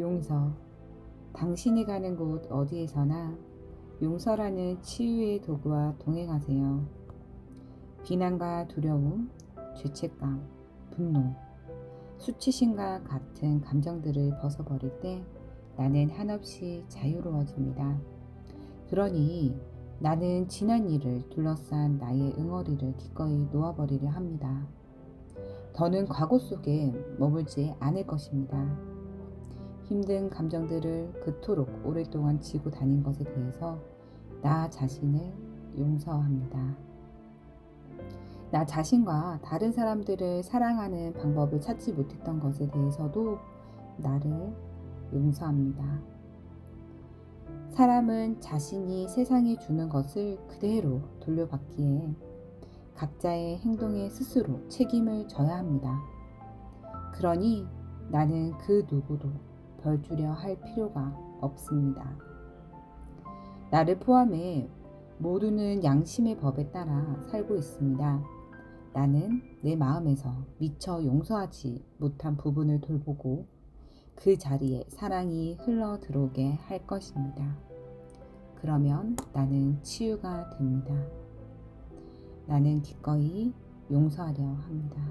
용서. 당신이 가는 곳 어디에서나 용서라는 치유의 도구와 동행하세요. 비난과 두려움, 죄책감, 분노, 수치심과 같은 감정들을 벗어버릴 때 나는 한없이 자유로워집니다. 그러니 나는 지난 일을 둘러싼 나의 응어리를 기꺼이 놓아버리려 합니다. 더는 과거 속에 머물지 않을 것입니다. 힘든 감정들을 그토록 오랫동안 지고 다닌 것에 대해서 나 자신을 용서합니다. 나 자신과 다른 사람들을 사랑하는 방법을 찾지 못했던 것에 대해서도 나를 용서합니다. 사람은 자신이 세상에 주는 것을 그대로 돌려받기에 각자의 행동에 스스로 책임을 져야 합니다. 그러니 나는 그 누구도 벌 주려 할 필요가 없습니다. 나를 포함해 모두는 양심의 법에 따라 살고 있습니다. 나는 내 마음에서 미처 용서하지 못한 부분을 돌보고 그 자리에 사랑이 흘러 들어오게 할 것입니다. 그러면 나는 치유가 됩니다. 나는 기꺼이 용서하려 합니다.